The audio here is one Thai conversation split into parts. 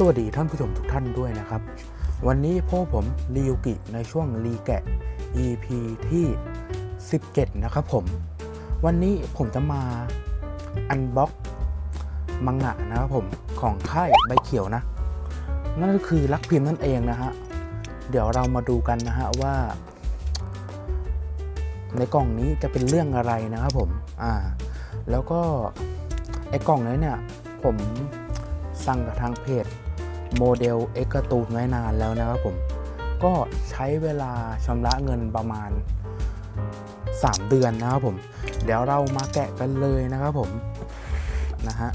สวัสดีท่านผู้ชมทุกท่านด้วยนะครับ วันนี้พวกผมรีวิวกิในช่วงรีแกะ EP ที่ 17 นะครับผม วันนี้ผมจะมาอันบ็อกมังงะนะครับผมของค่ายใบเขียวนะ นั่นก็คือรักพิมพ์นั่นเองนะฮะ เดี๋ยวเรามาดูกันนะฮะว่า ในกล่องนี้จะเป็นเรื่องอะไรนะครับผม อ่า แล้วก็ไอ้กล่องนี้เนี่ยผมสั่งกับทางเพจ โมเดลเอ็กตูนไว้นานแล้วนะครับผม ก็ใช้เวลาชำระเงินประมาณ 3 เดือนนะครับผม เดี๋ยวเรามาแกะกันเลยนะครับผมนะฮะ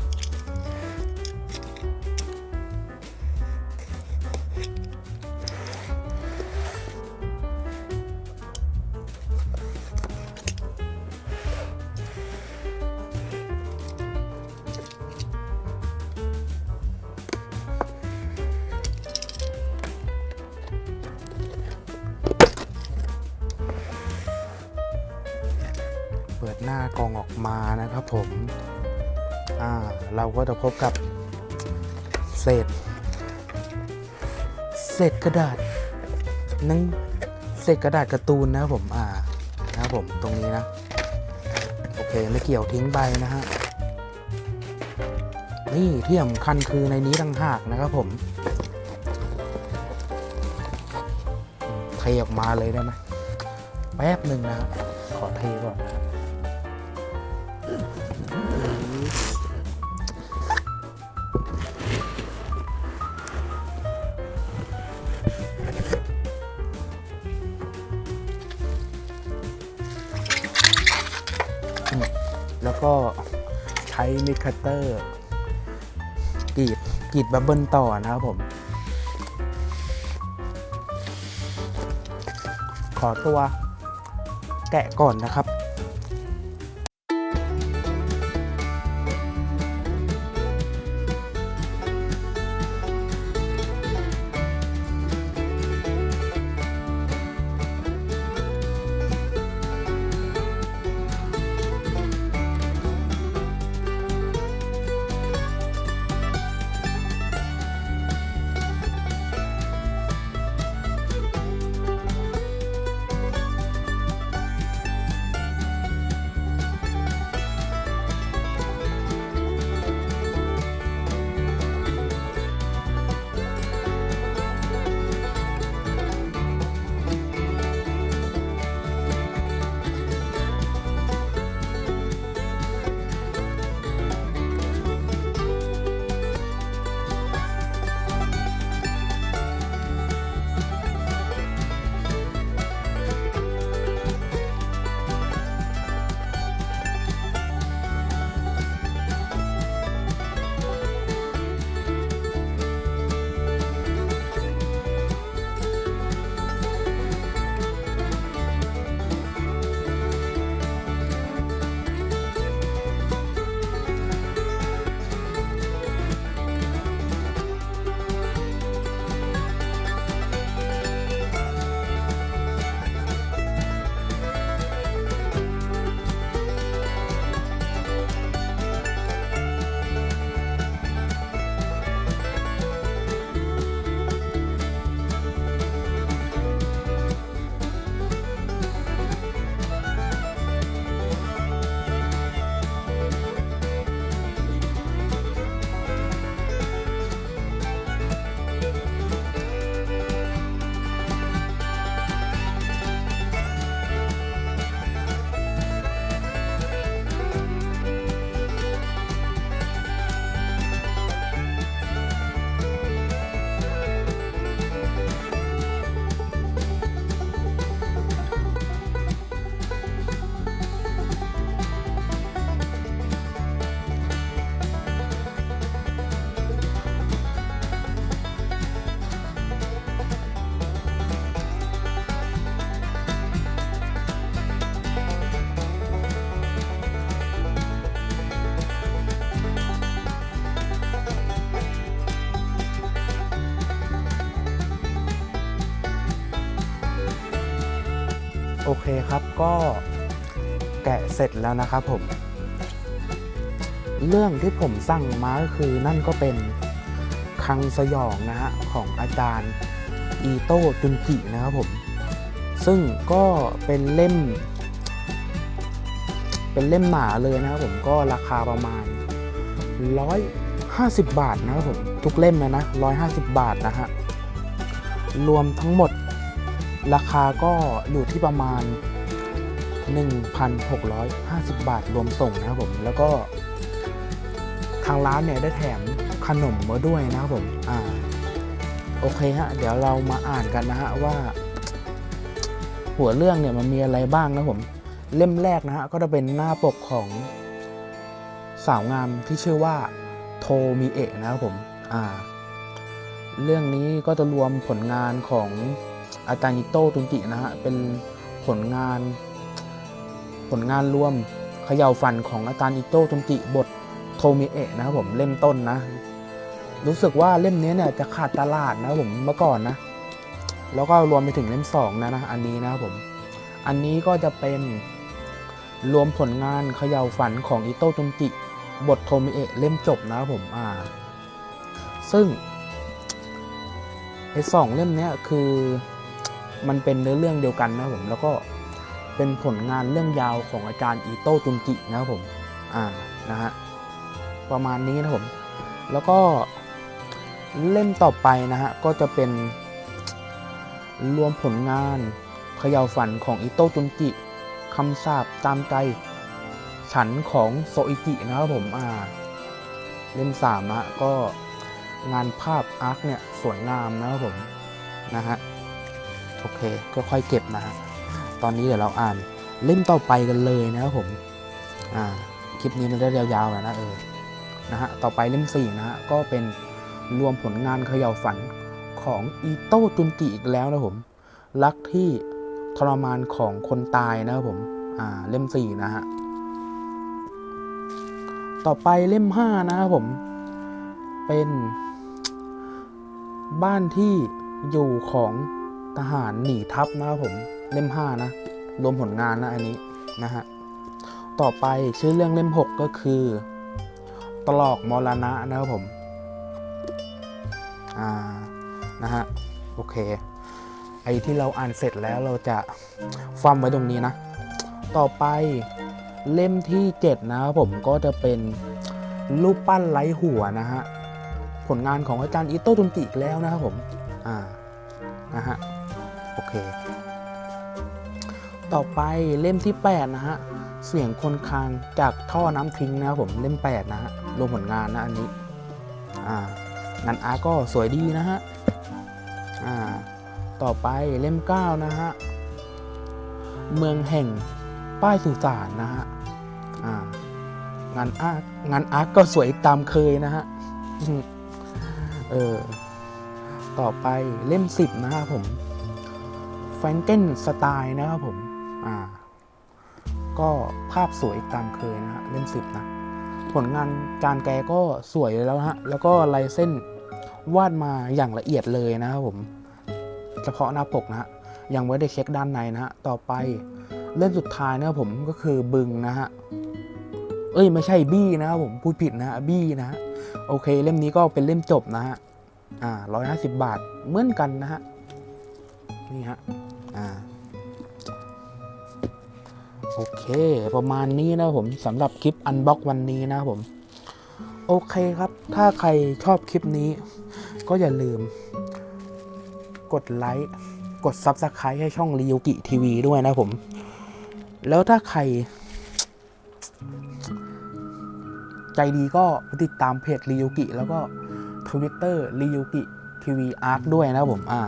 ากล่องออกมานะครับผมอ่าเราก็จะพบกับเศษ เศษกระดาษนั่งเศษกระดาษการ์ตูนนะครับผมอ่านะครับผมตรงนี้นะ โอเคไม่เกี่ยวทิ้งใบนะฮะนี่ที่สำคัญคือในนี้ต่างหากนะครับผมเทออกมาเลยได้ไหมแป๊บหนึ่งนะขอเทก่อนนะ แล้วก็ใช้มิดคัตเตอร์กรีดกรีดบับเบิลต่อนะครับผม ขอตัวแกะก่อนนะครับ โอเคครับก็แกะเสร็จแล้วนะครับผม เรื่องที่ผมสั่งมาก็คือนั่นก็เป็นคังสยองนะฮะของอาจารย์อีโต้จุนจินะครับผม ซึ่งก็เป็นเล่ม เป็นเล่มหนาเลยนะครับผมก็ราคาประมาณ 150 บาทนะครับผม ทุกเล่มนะนะ 150 บาทนะฮะรวมทั้งหมด ราคาก็อยู่ที่ประมาณ 1,650 บาทรวมส่งนะครับผม แล้วก็ทางร้านเนี่ยได้แถมขนมมาด้วยนะครับผม อ่า โอเคฮะ เดี๋ยวเรามาอ่านกันนะฮะว่า หัวเรื่องเนี่ยมันมีอะไรบ้างนะผม เล่มแรกนะฮะก็จะเป็นหน้าปกของสาวงามที่ชื่อว่าโทมิเอะนะครับผม อ่า เรื่องนี้ก็จะรวมผลงานของ อาจารย์อิโต้ตุนจินะฮะเป็นผลงาน ผลงานรวมเขย่าฟันของอาจารย์อิโต้ตุนจิบทโทมิเอะนะครับผมเล่มต้นนะ รู้สึกว่าเล่มนี้เนี่ยจะขาดตลาดนะครับผมเมื่อก่อนนะ แล้วก็รวมไปถึงเล่มสองนะนะอันนี้นะครับผมอันนี้ก็จะเป็นรวมผลงานเขย่าฝันของอิโต้จุนจิบทโทมิเอะเล่มจบนะครับผมอ่า ซึ่งไอ้สองเล่มเนี้ยคือ มันเป็นเนื้อเรื่องเดียวกันนะผมแล้วก็เป็นผลงานเรื่องยาวของอาจารย์อิโต้จุนจินะครับผมอ่านะฮะประมาณนี้นะผมแล้วก็เล่มต่อไปนะฮะก็จะเป็นรวมผลงานเขย่าฝันของอิโต้จุนจิคำสาปตามใจฉันของโซอิจินะครับผมอ่าเล่มสามนะก็งานภาพอาร์คเนี่ยสวยงามนะครับผมนะฮะ โอเคก็ค่อยเก็บนะฮะตอนนี้เดี๋ยวเราอ่านเล่มต่อไปกันเลยนะครับผมอ่าคลิปนี้มันได้ยาวๆแล้วนะเออนะฮะต่อไปเล่มสี่นะฮะก็เป็นรวมผลงานเขย่าฝันของอีโต้จุนจิอีกแล้วนะผมรักที่ทรมานของคนตายนะครับผมอ่าเล่มสี่นะฮะต่อไปเล่มห้านะครับผม เป็นบ้านที่อยู่ของ ทหารหนีทัพนะครับผมเล่มห้านะ รวมผลงานนะอันนี้นะฮะต่อไปชื่อเรื่องเล่มหกก็คือ ตลอกมรณะนะครับผมอ่านะฮะโอเค ไอที่เราอ่านเสร็จแล้วเราจะฟัมไว้ตรงนี้นะ ต่อไปเล่มที่ 7 นะครับผมก็จะเป็นรูปปั้นไร้หัวนะฮะ ผลงานของอาจารย์อิโต้จุนจิอีกแล้วนะครับผม อ่า นะฮะ เคต่อไปเล่มที่ 8 นะฮะ เสียงคนคางจากท่อน้ำทิ้งนะครับผมเล่ม 8 นะฮะรวมผลงานนะอันนี้อ่างานอาร์ก็สวยดีนะฮะอ่าต่อไปเล่ม 9 นะฮะ เมืองแห่งป้ายสุสานนะฮะอ่างานอาร์งานอาร์ตก็สวยตามเคยนะฮะเออต่อไปเล่ม 10 นะครับผม ฟรงเกนสไตล์นะครับผม อ่า ก็ภาพสวยตามเคยนะฮะเล่ม10นะ ผลงานการแกก็สวยแล้วนะฮะ แล้วก็ลายเส้นวาดมาอย่างละเอียดเลยนะครับผม เฉพาะหน้าปกนะฮะ ยังไม่ได้เช็คด้านในนะฮะ ต่อไปเล่มสุดท้ายนะครับผมก็คือบึงนะฮะ เอ้ยไม่ใช่บี้นะครับผมพูดผิดนะฮะบี้นะฮะ โอเคเล่มนี้ก็เป็นเล่มจบนะฮะ อ่าร้อยห้าสิบบาทเหมือนกันนะฮะ นี่ฮะ โอเค ประมาณนี้นะผมสำหรับคลิปอันบ็อกวันนี้นะครับผม โอเคครับ ถ้าใครชอบคลิปนี้ ก็อย่าลืม กดไลค์กด Subscribe ให้ช่องริ u กิทีวีด้วยนะผม แล้วถ้าใคร ใจดีก็ติดตามเพจริ u กิแล้วก็ Twitter ริ u กิทีวีอาร์คด้วยนะผม อ่า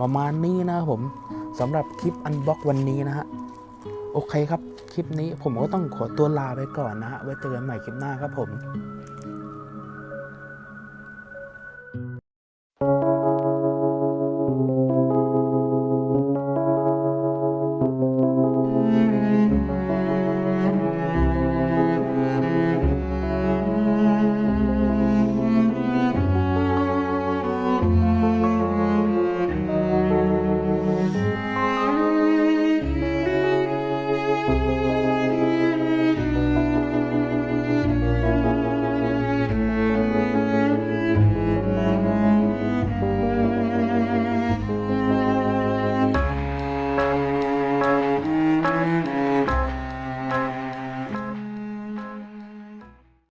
ประมาณนี้นะผมสำหรับคลิปอันบ็อกวันนี้นะฮะ โอเคครับ คลิปนี้ผมก็ต้องขอตัวลาไปก่อนนะฮะ ไว้เจอกันใหม่คลิปหน้าครับผม